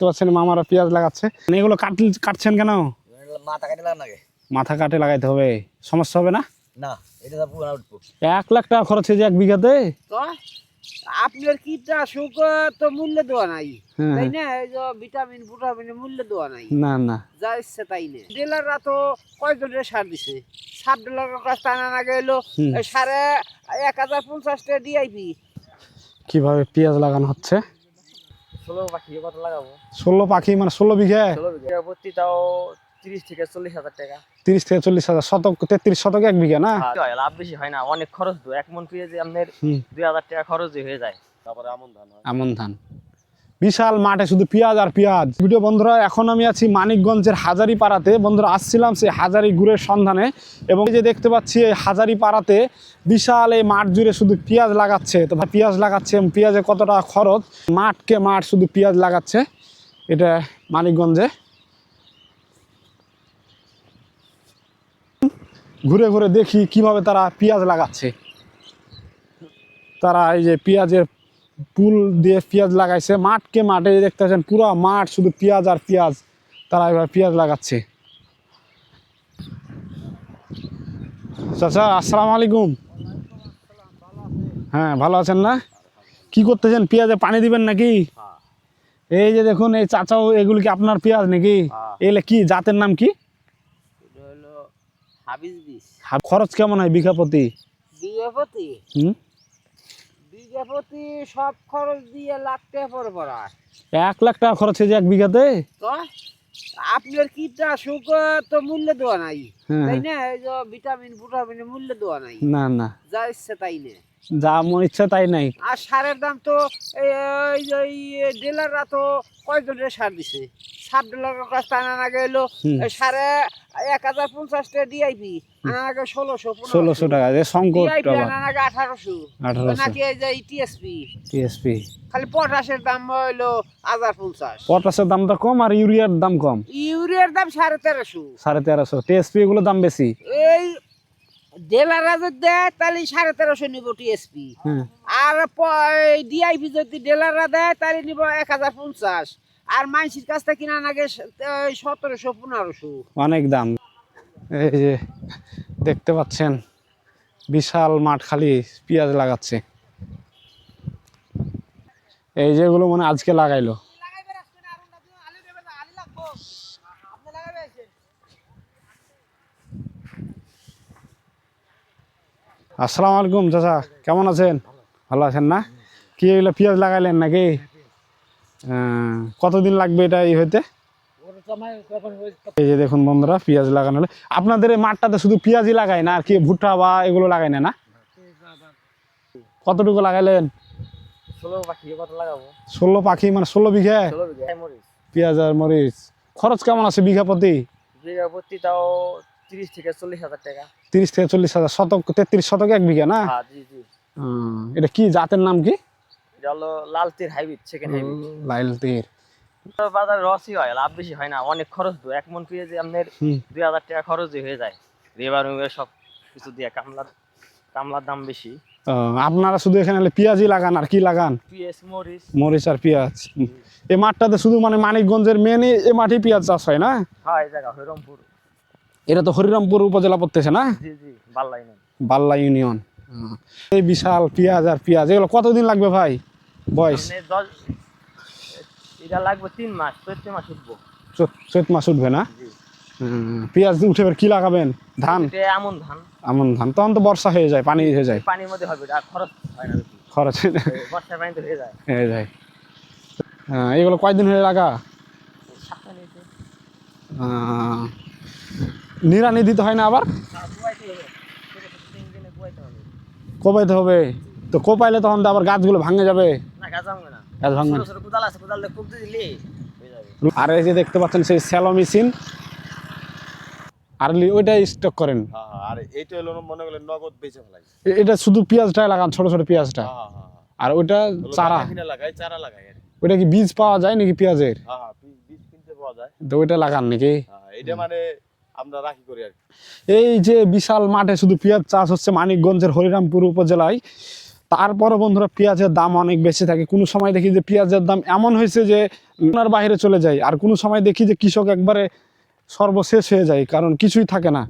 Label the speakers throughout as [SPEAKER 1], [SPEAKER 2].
[SPEAKER 1] দেখতে পাচ্ছেন মামারা পেঁয়াজ লাগাচ্ছে। এগুলো কাট কাটছেন কেন?
[SPEAKER 2] মাথা কাটে লাগান লাগে
[SPEAKER 1] মাথা কাটে লাগাইতে হবে। সমস্যা হবে না?
[SPEAKER 2] না এটা
[SPEAKER 1] এক লাখ টাকা খরচ হয়ে যায় এক বিঘাতে?
[SPEAKER 3] আপনার কীটনাশক তো মূল্য দেওয়া নাই।
[SPEAKER 1] হ্যাঁ।
[SPEAKER 3] তাই না? এই যে ভিটামিন ফুটামিনের মূল্য দেওয়া নাই।
[SPEAKER 1] না না।
[SPEAKER 3] যা ইচ্ছে তাই না ডিলাররা তো কয়জনের সার দিছে? সাব ডিলারের কাছ টানা না গেলো। সাড়ে এক হাজার পঞ্চাশটা ডিআইপি
[SPEAKER 1] কীভাবে পেঁয়াজ লাগানো হচ্ছে?
[SPEAKER 2] ষোলো পাখি কত লাগাবো?
[SPEAKER 1] ষোলো পাখি মানে ষোলো বিঘা?
[SPEAKER 2] ষোলো বিঘা। প্রতি তাও তিরিশ থেকে চল্লিশ হাজার টাকা।
[SPEAKER 1] তিরিশ থেকে চল্লিশ হাজার শতক তেত্রিশ শতক এক বিঘা না?
[SPEAKER 2] হয়, লাভ বেশি হয় না অনেক খরচ এক মন পেঁয়াজে আপনার
[SPEAKER 1] হুম।
[SPEAKER 2] দুই হাজার টাকা খরচই হয়ে যায়। তারপরে আমন ধান
[SPEAKER 1] আমন ধান। বিশাল মাঠে শুধু পেঁয়াজ আর পেঁয়াজ। ভিডিও বন্ধুরা, এখন আমি আছি মানিকগঞ্জের হাজারি পাড়াতে বন্ধুরা, আসছিলাম সেই হাজারি গুড়ের সন্ধানে এবং এই যে দেখতে পাচ্ছি, এই হাজারি পাড়াতে বিশাল এই মাঠ জুড়ে শুধু পেঁয়াজ লাগাচ্ছে। তো পেঁয়াজ লাগাচ্ছে এবং পেঁয়াজে কতটা খরচ? মাঠকে মাঠ শুধু পেঁয়াজ লাগাচ্ছে। এটা মানিকগঞ্জে। ঘুরে ঘুরে দেখি কীভাবে তারা পেঁয়াজ লাগাচ্ছে। তারা এই যে পেঁয়াজের পুল দিয়ে পেঁয়াজ লাগাইছে মাঠকে মাঠে দেখতে পাচ্ছেন পুরো মাঠ শুধু পেঁয়াজ আর পেঁয়াজ তারা এবার পেঁয়াজ লাগাচ্ছে। চাচা আসসালামু আলাইকুম। হ্যাঁ ভালো আছেন না? কি করতেছেন? পেঁয়াজে পানি দিবেন নাকি? এই যে দেখুন এই চাচাও এগুলো কি আপনার পেঁয়াজ নাকি?
[SPEAKER 2] হ্যাঁ।
[SPEAKER 1] এগুলো কি জাতের নাম কি? খরচ কেমন হয় বিঘা প্রতি
[SPEAKER 3] বিঘা প্রতি
[SPEAKER 1] হুম?
[SPEAKER 3] বিঘা প্রতি সব খরচ দিয়ে লাখ টাকা পরে পড়ায়
[SPEAKER 1] এক লাখ টাকা খরচ হয়ে যায় এক বিঘাতে?
[SPEAKER 3] তো? আপনার কীটনাশক তো মূল্য দেওয়া নাই।
[SPEAKER 1] হ্যাঁ।
[SPEAKER 3] তাই না? এই যে ভিটামিন ফুটামিনের মূল্য দেওয়া নাই।
[SPEAKER 1] না না।
[SPEAKER 3] যা ইচ্ছে তাই না।
[SPEAKER 1] যা মন ইচ্ছা তাই নাই।
[SPEAKER 3] আর সারের দাম তো এই ডিলাররা তো কয়জনের সার দিছে? সাব ডিলারের কাছ টানা না গেলো। সাড়ে এক হাজার পঞ্চাশটা ডিআইপি আগে
[SPEAKER 1] টাকা যে সংকট
[SPEAKER 3] ডিআইপি আগে আঠারোশো।
[SPEAKER 1] আঠারোশো।
[SPEAKER 3] নাকি এই যে টিএসপি
[SPEAKER 1] টিএসপি
[SPEAKER 3] খালি পটাশের দাম
[SPEAKER 1] পটাশের দামটা কম আর ইউরিয়ার দাম কম।
[SPEAKER 3] ইউরিয়ার দাম সাড়ে তেরোশো।
[SPEAKER 1] সাড়ে তেরোশো। টিএসপি এগুলো দাম বেশি।
[SPEAKER 3] এই ডিলাররা যদি দেয় তাহলে সাড়ে তেরোশো নিব টিএসপি
[SPEAKER 1] হ্যাঁ।
[SPEAKER 3] আর ডিআইপি যদি ডিলাররা দেয় তাহলে নিব এক হাজার পঞ্চাশ। আর কাছ থেকে কিনা সতেরোশো পনেরোশো।
[SPEAKER 1] অনেক দাম। এই যে দেখতে পাচ্ছেন, বিশাল মাঠ খালি পেঁয়াজ লাগাচ্ছে। এই যেগুলো মানে আজকে লাগাইলো। আসসালামু আলাইকুম চাচা, কেমন আছেন? ভালো আছেন না? কি এগুলো পেঁয়াজ লাগাইলেন নাকি? কতদিন লাগবে এটা এই হইতে? এই যে দেখুন বন্ধুরা পেঁয়াজ লাগানো হলে। আপনাদের মাঠটাতে শুধু পেঁয়াজই লাগায় না আর কি ভুট্টা বা এগুলো লাগায় না না? কতটুকু লাগাইলেন
[SPEAKER 2] ষোলো পাখি
[SPEAKER 1] মানে ষোলো বিঘা?
[SPEAKER 2] মরিচ।
[SPEAKER 1] পেঁয়াজ আর মরিচ। খরচ কেমন আছে বিঘা প্রতি?
[SPEAKER 2] বিঘা প্রতি তাও তিরিশ থেকে চল্লিশ হাজার টাকা।
[SPEAKER 1] তিরিশ থেকে চল্লিশ হাজার শতক তেত্রিশ শতক এক বিঘা না?
[SPEAKER 2] হ্যাঁ জি জি।
[SPEAKER 1] হুম, এটা কি জাতের নাম কি?
[SPEAKER 2] এটা হলো লাল তীর হাইব্রিড সেকেন্ড হাইব্রিড।
[SPEAKER 1] লাইল তীর।
[SPEAKER 2] বাজার রসই হয় লাভ বেশি হয় না অনেক খরচ তো এক মন পেঁয়াজে আপনার দুই হাজার টাকা খরচ হয়ে যায়। রেবার উবের সব কিছু দিয়ে কামলার কামলার দাম বেশি।
[SPEAKER 1] আপনারা শুধু এখানে পেঁয়াজই লাগান আর কি লাগান?
[SPEAKER 2] মরিচ।
[SPEAKER 1] মরিচ আর পেঁয়াজ। এই মাঠটাতে শুধু মানে মানিকগঞ্জের মেন এই মাঠে পেঁয়াজ চাষ হয় না?
[SPEAKER 2] হ্যাঁ এই জায়গা হরিরামপুর।
[SPEAKER 1] এটা তো হরিরামপুর উপজেলা পড়তেছে না?
[SPEAKER 2] জি জি বাল্লাই নেই
[SPEAKER 1] বাল্লা ইউনিয়ন। এই বিশাল পেঁয়াজ আর পেঁয়াজ এগুলো কতদিন লাগবে ভাই বয়স?
[SPEAKER 2] এটা লাগবে তিন মাস চৈত্র মাস উঠবো।
[SPEAKER 1] চৈত- মাস উঠবে না? পেঁয়াজ উঠে কি লাগাবেন? ধান?
[SPEAKER 2] এমন ধান।
[SPEAKER 1] এমন ধান তখন তো বর্ষা হয়ে যায় পানি হয়ে যায়।
[SPEAKER 2] পানির মধ্যে হবে এটা খরচ হয় না
[SPEAKER 1] খরচ
[SPEAKER 2] বর্ষার পানিতে হয়ে যায়।
[SPEAKER 1] হয়ে যায়। হ্যাঁ, এগুলো কয়দিন হয়ে লাগা? নিড়ানি দিতে হয় না আবার? কোপাইতে হবে। তো কোপাইলে তখন তো আবার গাছগুলো ভাঙে যাবে।
[SPEAKER 2] ভাঙবে কোদাল আছে কোদাল দিয়ে দিলে।
[SPEAKER 1] আর এই যে দেখতে পাচ্ছেন সেই স্যালো মেশিন। আর লি- ওইটাই স্টক করেন।
[SPEAKER 4] হ্যাঁ হ্যাঁ, আর এইটা হলো মনে করলে নগদ বেচে ফেলাই।
[SPEAKER 1] এটা শুধু পেঁয়াজটাই লাগান ছোট ছোট পেঁয়াজটা।
[SPEAKER 4] হ্যাঁ
[SPEAKER 1] আর ওইটা চারা।
[SPEAKER 4] লাগাই চারা লাগাই কি।
[SPEAKER 1] ওইটা কি বীজ পাওয়া যায় নাকি পেঁয়াজের?
[SPEAKER 4] বীজ কিনতে পাওয়া যায়।
[SPEAKER 1] তো ওইটা লাগান নাকি?
[SPEAKER 4] এটা মানে আমরা রাখি করি আর কি।
[SPEAKER 1] এই যে বিশাল মাঠে শুধু পেঁয়াজ চাষ হচ্ছে মানিকগঞ্জের হরিরামপুর উপজেলায়। তারপরে বন্ধুরা পেঁয়াজের দাম অনেক বেশি থাকে। কোনো সময় দেখি যে পেঁয়াজের দাম এমন হয়েছে যে ওনার বাইরে চলে যায়। আর কোনো সময় দেখি যে কৃষক একবারে সর্বশেষ হয়ে যায় কারণ কিছুই থাকে না।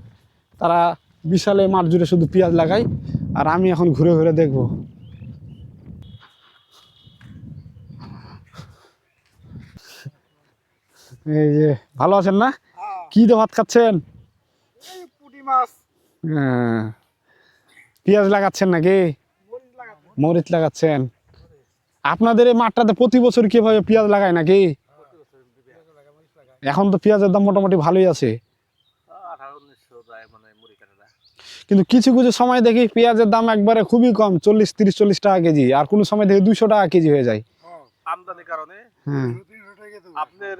[SPEAKER 1] তারা বিশালে মাঠ জুড়ে শুধু পেঁয়াজ লাগায় আর আমি এখন ঘুরে ঘুরে দেখব। এই যে ভালো আছেন না? কি দিয়ে ভাত খাচ্ছেন? হ্যাঁ। পেঁয়াজ লাগাচ্ছেন নাকি? মরিচ লাগাচ্ছেন। আপনাদের এই মাঠটাতে প্রতি বছর কীভাবে পেঁয়াজ লাগায় নাকি? এখন তো পেঁয়াজের দাম মোটামুটি ভালোই আছে। কিন্তু কিছু কিছু সময় দেখি পেঁয়াজের দাম একবারে খুবই কম চল্লিশ তিরিশ চল্লিশ টাকা কেজি। আর কোনো সময় দেখি দুইশো টাকা কেজি হয়ে যায়।
[SPEAKER 5] আমদানির কারণে?
[SPEAKER 1] হ্যাঁ।
[SPEAKER 5] আপনার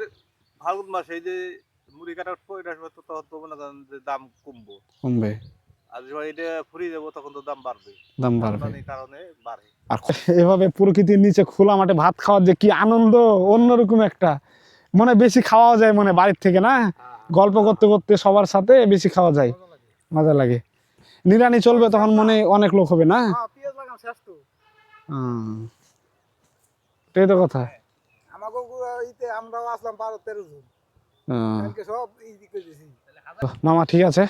[SPEAKER 5] ফাল্গুন মাসে যে মুড়ি কাটার দাম কমবো।
[SPEAKER 1] কমবে।
[SPEAKER 5] আর যখন এটা ফুরিয়ে যাব তখন তো দাম বাড়বে।
[SPEAKER 1] দাম বাড়বে।
[SPEAKER 5] কারণে বাড়ে।
[SPEAKER 1] আর এভাবে প্রকৃতির নিচে খোলা মাঠে ভাত খাওয়ার যে কি আনন্দ অন্যরকম একটা। মনে বেশি খাওয়া যায় মনে বাড়ির থেকে না? গল্প করতে করতে সবার সাথে বেশি খাওয়া যায়। মজা লাগে। নিরানি চলবে তখন মনে অনেক লোক হবে না? হুম। এটাই তো কথা। মামা ঠিক আছে?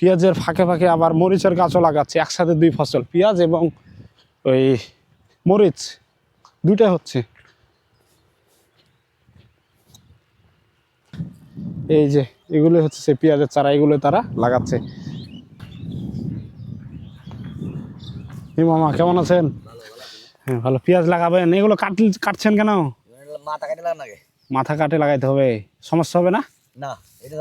[SPEAKER 1] পেঁয়াজের ফাঁকে ফাঁকে আবার মরিচের গাছও লাগাচ্ছে একসাথে দুই ফসল পেঁয়াজ এবং ওই মরিচ দুইটাই হচ্ছে। এই যে এগুলো হচ্ছে সেই পেঁয়াজের চারা এগুলো তারা লাগাচ্ছে। মামা কেমন আছেন? হ্যাঁ ভালো। পেঁয়াজ লাগাবেন? এগুলো কাট কাটছেন কেন?
[SPEAKER 6] মাথা কাটে লাগান লাগে
[SPEAKER 1] মাথা কাটে লাগাইতে হবে। সমস্যা হবে না?
[SPEAKER 6] না এটা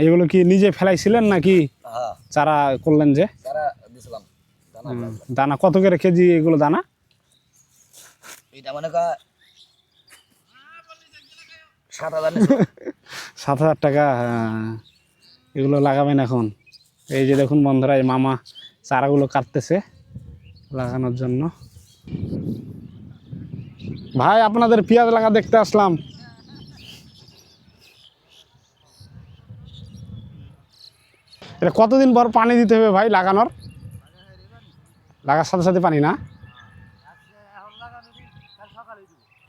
[SPEAKER 1] এগুলো কি নিজে ফেলাইছিলেন নাকি
[SPEAKER 6] হ্যাঁ।
[SPEAKER 1] চারা করলেন যে?
[SPEAKER 6] দানা
[SPEAKER 1] কত করে কেজি এগুলো দানা?
[SPEAKER 6] সাত হাজার
[SPEAKER 1] টাকা হ্যাঁ। এগুলো লাগাবেন এখন। এই যে দেখুন বন্ধুরা এই মামা চারাগুলো কাটতেছে লাগানোর জন্য। ভাই আপনাদের পেঁয়াজ লাগা দেখতে আসলাম। এটা কতদিন পর পানি দিতে হবে ভাই লাগানোর? লাগার সাথে সাথে পানি না?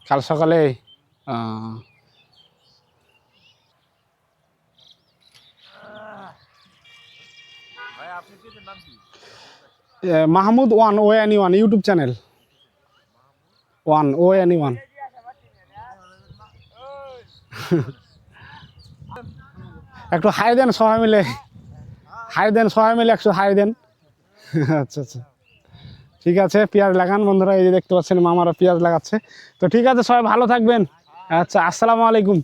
[SPEAKER 1] কাল সকালে? মাহমুদ ওয়ান, ও any one, YouTube channel. One, ও এনি ওয়ান। একটু হাই দেন সবাই মিলে। হাই দেন, সবাই মিলে একশো হাই দেন। আচ্ছা আচ্ছা। ঠিক আছে, পেঁয়াজ লাগান বন্ধুরা, এই যে দেখতে পাচ্ছেন মামারা পেঁয়াজ লাগাচ্ছে। তো ঠিক আছে, সবাই ভালো থাকবেন। আচ্ছা আসসালামু আলাইকুম।